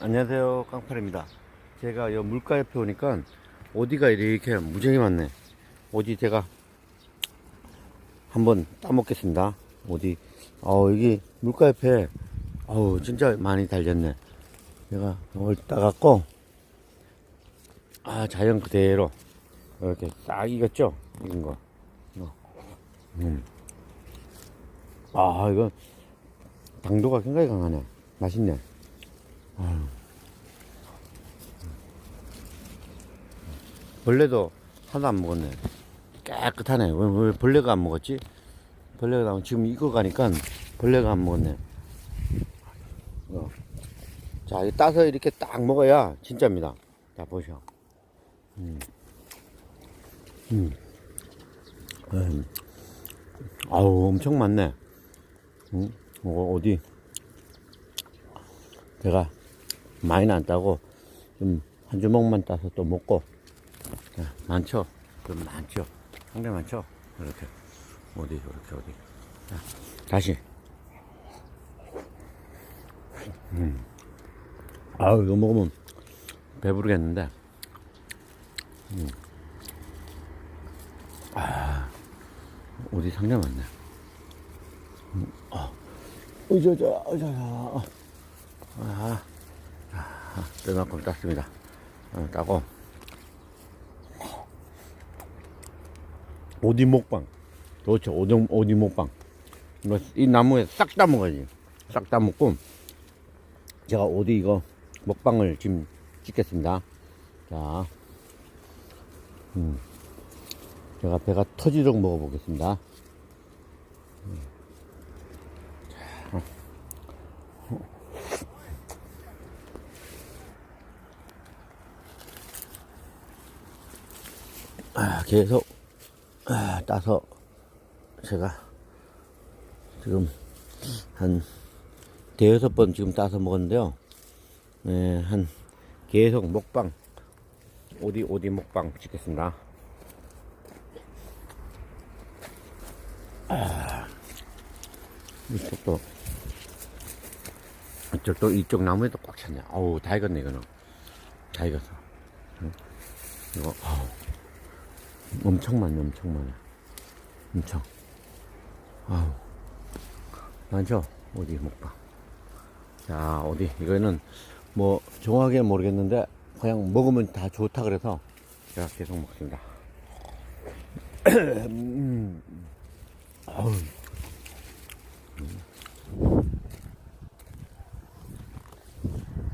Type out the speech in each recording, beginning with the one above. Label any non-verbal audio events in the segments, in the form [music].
안녕하세요. 깡팔입니다. 제가 여 물가 옆에 오니까 어디가 이렇게 무지하게 많네. 어디 제가 한번 따먹겠습니다. 어디. 어 여기 물가 옆에 어우 진짜 많이 달렸네. 제가 이걸 따갖고 아 자연 그대로 이렇게 싹 익었죠? 익은 거. 어. 음. 아 이거 당도가 굉장히 강하네. 맛있네 벌레도 하나도 안 먹었네. 깨끗하네. 왜, 왜 벌레가 안 먹었지? 벌레가 나오면 지금 익어가니까 벌레가 안 먹었네. 어. 자, 이 따서 이렇게 딱 먹어야 진짜입니다. 자, 보셔. 음. 음. 음. 아우, 엄청 많네. 음? 어, 어디? 제가 많이는 안 따고 좀 한 주먹만 따서 또 먹고 자, 많죠? 좀 많죠? 상당히 많죠? 이렇게 어디 이렇게 어디 자, 다시 음. 아우 이거 먹으면 배부르겠는데 음. 아 어디 상당히 많네 음. 아. 어저저 어저저 아, 아, 뼈만큼 땄습니다. 어, 따고. 오디 먹방. 그렇죠 오디, 오디 먹방. 이거 이 나무에 싹 다 먹어야지 싹 다 먹고 제가 오디 이거 먹방을 지금 찍겠습니다. 자 음, 제가 배가 터지도록 먹어보겠습니다 계속 아, 따서 제가 지금 한 대여섯 번 지금 따서 먹었는데요. 네, 한 계속 먹방 어디 어디 먹방 찍겠습니다. 아, 이쪽도 이쪽도 이쪽 나무에도 꽉 찼네. 아우 다 익었네 이거는 다 익었어. 응? 이거 아우. 엄청 많네, 엄청 많아. 엄청. 아우. 많죠? 어디 먹방. 자, 어디. 이거는 뭐, 정확하게 모르겠는데, 그냥 먹으면 다 좋다 그래서 제가 계속 먹습니다. 음. [clears throat] 아우.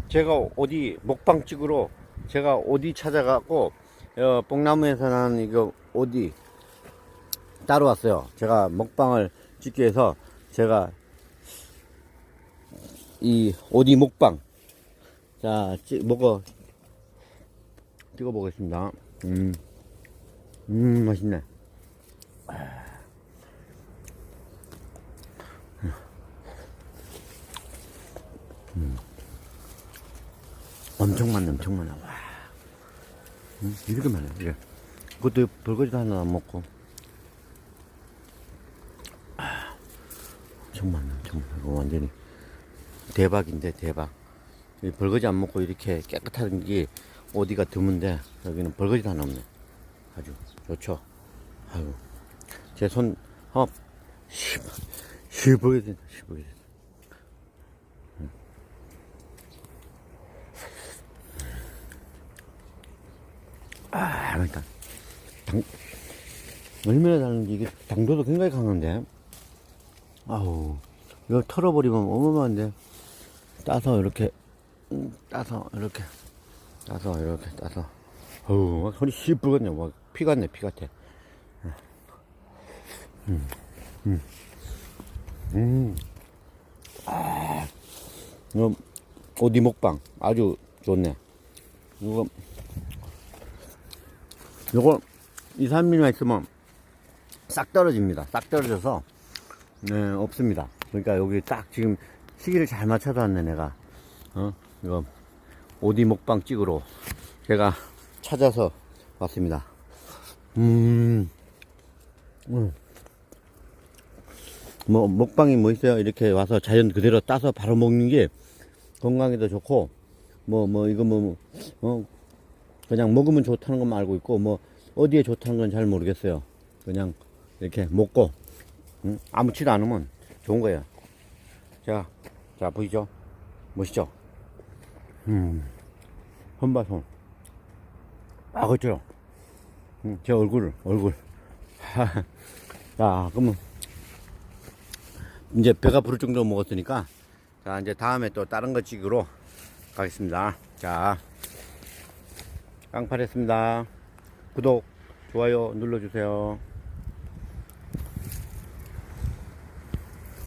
제가 어디 먹방 찍으러 제가 어디 찾아가고 어, 뽕나무에서 나는 이거 어디 따로 왔어요. 제가 먹방을 찍기 위해서 제가 이 어디 먹방 자 찍, 먹어 찍어 보겠습니다. 음, 음 맛있네. 음. 엄청 많네, 엄청 많아. 이렇게 많아, 이게. 그것도 벌거지도 하나 안 먹고. 아, 엄청 많아. 이거 완전히 대박인데, 대박. 이 벌거지 안 먹고 이렇게 깨끗한 게 어디가 드문데, 여기는 벌거지도 하나 없네. 아주 좋죠. 아유. 제 손, 어, 시, 시보게 된다, 시보게 된다. 아, 그러니까. 당, 얼마나 다른지 이게 당도도 굉장히 강한데. 아우, 이거 털어버리면 어마어마한데. 따서 이렇게, 음, 따서 이렇게, 따서 이렇게 따서. 어우, 막 손이 시뻘겋네. 막 피 같네, 피 같아. 음, 음, 음. 아, 이거 어디 먹방 아주 좋네. 이거 요거 2, 3mm만 있으면 싹 떨어집니다. 싹 떨어져서 네, 없습니다. 그러니까 여기 딱 지금 시기를 잘 맞춰서 왔네 내가 어 이거 오디 먹방 찍으러 제가 찾아서 왔습니다. 음, 음. 뭐 먹방이 뭐 있어요? 이렇게 와서 자연 그대로 따서 바로 먹는 게 건강에도 좋고 뭐, 뭐, 이거 뭐, 어, 그냥 먹으면 좋다는 것만 알고 있고, 뭐, 어디에 좋다는 건 잘 모르겠어요. 그냥 이렇게 먹고, 응? 아무치도 않으면 좋은 거예요. 자, 자, 보이죠? 멋있죠? 음, 손봐, 손. 아, 그죠? 음, 제 얼굴, 얼굴. [laughs] 자, 그러면, 이제 배가 부를 정도로 먹었으니까, 자, 이제 다음에 또 다른 거 찍으러 가겠습니다. 자, 깡팔했습니다. 구독, 좋아요 눌러주세요.